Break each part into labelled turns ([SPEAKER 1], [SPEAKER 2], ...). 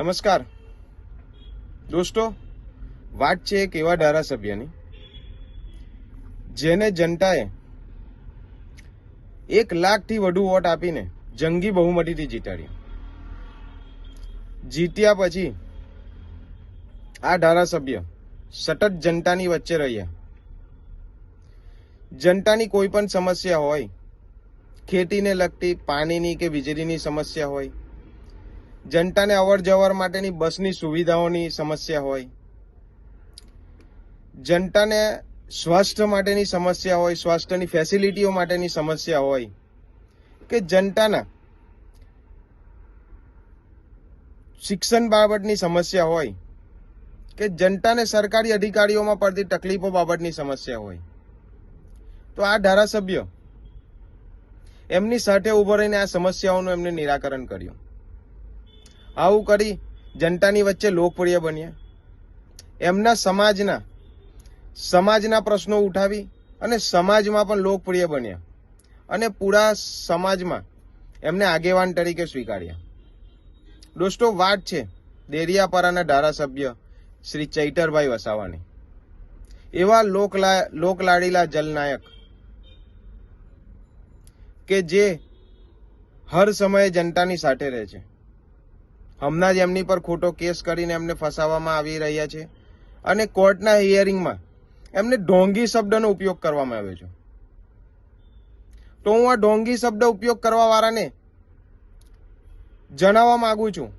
[SPEAKER 1] નમસ્કાર. દોસ્તો, વાત છે એક એવા ધારાસભ્યની, જેને જનતાએ એક લાખથી વધુ વોટ આપીને જંગી બહુમતીથી જીતાડી જીત્યા પછી આ ધારાસભ્ય સતત જનતાની વચ્ચે રહ્યા. જનતાની કોઈ પણ સમસ્યા હોય, ખેતીને લગતી પાણીની કે વીજળીની સમસ્યા હોય જનતાને અવર જવર માટેની બસની સુવિધાઓની સમસ્યા હોય. જનતાને સ્વાસ્થ્ય માટેની સમસ્યા હોય, સ્વાસ્થ્યની ફેસિલિટીઓ માટેની સમસ્યા હોય કે જનતાના શિક્ષણ બાબતની સમસ્યા હોય કે જનતાને સરકારી અધિકારીઓમાં પડતી તકલીફો બાબતની સમસ્યા હોય. તો આ ધારાસભ્ય એમની સાથે ઊભો રહીને આ સમસ્યાઓનું એમને નિરાકરણ કર્યું. આવું કરી જનતાની વચ્ચે લોકપ્રિય બન્યા. એમના સમાજના સમાજના પ્રશ્નો ઉઠાવી અને સમાજમાં પણ લોકપ્રિય બન્યા અને પૂરા સમાજમાં એમને આગેવાન તરીકે સ્વીકાર્યા. દોસ્તો, વાત છે દેરિયાપારાના ધારાસભ્ય શ્રી ચૈતરભાઈ વસાવાની. એવા લોકલા, લોકલાડીલા જલનાયક કે જે હર સમયે જનતાની સાથે રહે છે. હમણાં જ એમની પર ખોટો કેસ કરીને એમને ફસાવવામાં આવી રહ્યા છે. અને કોર્ટના હિયરિંગમાં એમને ઢોંગી શબ્દનો ઉપયોગ કરવામાં આવ્યો છે. તો હું આ ઢોંગી શબ્દ ઉપયોગ કરવાવાળાને જણાવવા માંગુ છું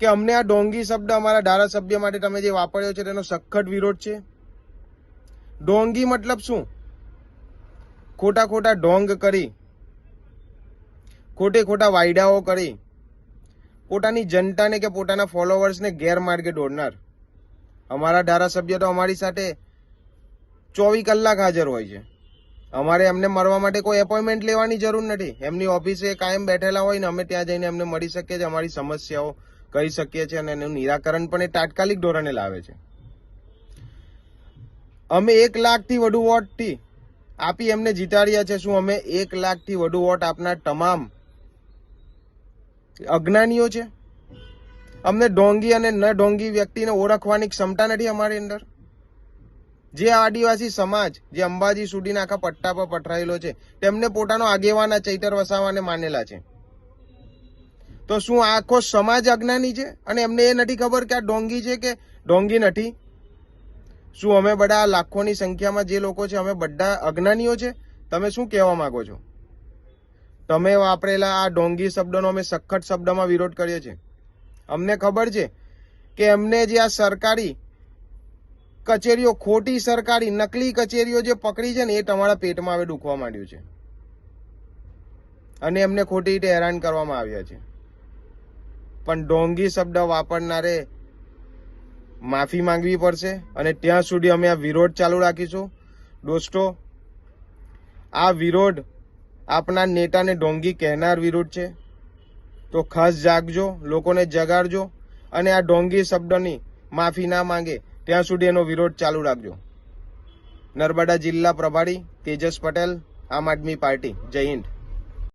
[SPEAKER 1] કે અમને આ ઢોંગી શબ્દ અમારા ધારાસભ્ય માટે તમે જે વાપર્યો છે તેનો સખત વિરોધ છે. ઢોંગી મતલબ શું? ખોટા ખોટા ઢોંગ કરી, ખોટે ખોટા વાયડાઓ કરી પોતાની જનતાને કે પોતાના ફોલોવર્સને ગેરમાર્ગે દોડનાર. અમારા ધારાસભ્ય તો અમારી સાથે ચોવીસ કલાક હાજર હોય છે. અમારે એમને મળવા માટે કોઈ એપોઇન્ટમેન્ટ લેવાની જરૂર નથી. એમની ઓફિસે કાયમ બેઠેલા હોય ને અમે ત્યાં જઈને એમને મળી શકીએ છીએ, અમારી સમસ્યાઓ કહી શકીએ છીએ અને એનું નિરાકરણ પણ એ તાત્કાલિક ધોરણે લાવે છે. અમે એક લાખથી વધુ વોટથી આપી એમને જીતાડ્યા છે. શું અમે એક લાખથી વધુ વોટ આપનાર તમામ અજ્ઞાનીઓ છે. અમને ઢોંગી અને ન ઢોંગી વ્યક્તિને ઓળખવાની ક્ષમતા નથી અમારી અંદર. જે આદિવાસી સમાજ, જે અંબાજી સુધીના આખા પટ્ટા પર પથરાયેલો છે, તેમને પોતાનો આગેવાના ચૈતર વસાવાને માનેલા છે. તો શું આખો સમાજ અજ્ઞાની છે? અને એમને એ નથી ખબર કે આ ઢોંગી છે કે ઢોંગી નથી? શું અમે બધા લાખોની સંખ્યામાં જે લોકો છે, અમે બધા અજ્ઞાનીઓ છે? તમે શું કહેવા માગો છો? તમે વાપરેલા આ ડોંગી શબ્દનો અમે સખત શબ્દમાં વિરોધ કરીએ છીએ. અમને ખબર છે કે એમને જે આ સરકારી કચેરીઓ, ખોટી સરકારી નકલી કચેરીઓ જે પકડી છે ને, એ તમારા પેટમાં હવે દુખવા માંડ્યું છે. અને એમને ખોટી રીતે હેરાન કરવામાં આવ્યા છે. પણ ડોંગી શબ્દ વાપરનારે માફી માંગવી પડશે અને ત્યાં સુધી અમે આ વિરોધ ચાલુ રાખીશું. દોસ્તો, આ વિરોધ આપના નેતાને ઢોંગી કહેનાર વિરોધ છે. તો ખાસ જાગજો, લોકોને જગાડજો અને આ ઢોંગી શબ્દની માફી ના માંગે ત્યાં સુધી એનો વિરોધ ચાલુ રાખજો. નર્મદા જિલ્લા પ્રભારી તેજસ પટેલ, આમ આદમી પાર્ટી. જય હિન્દ.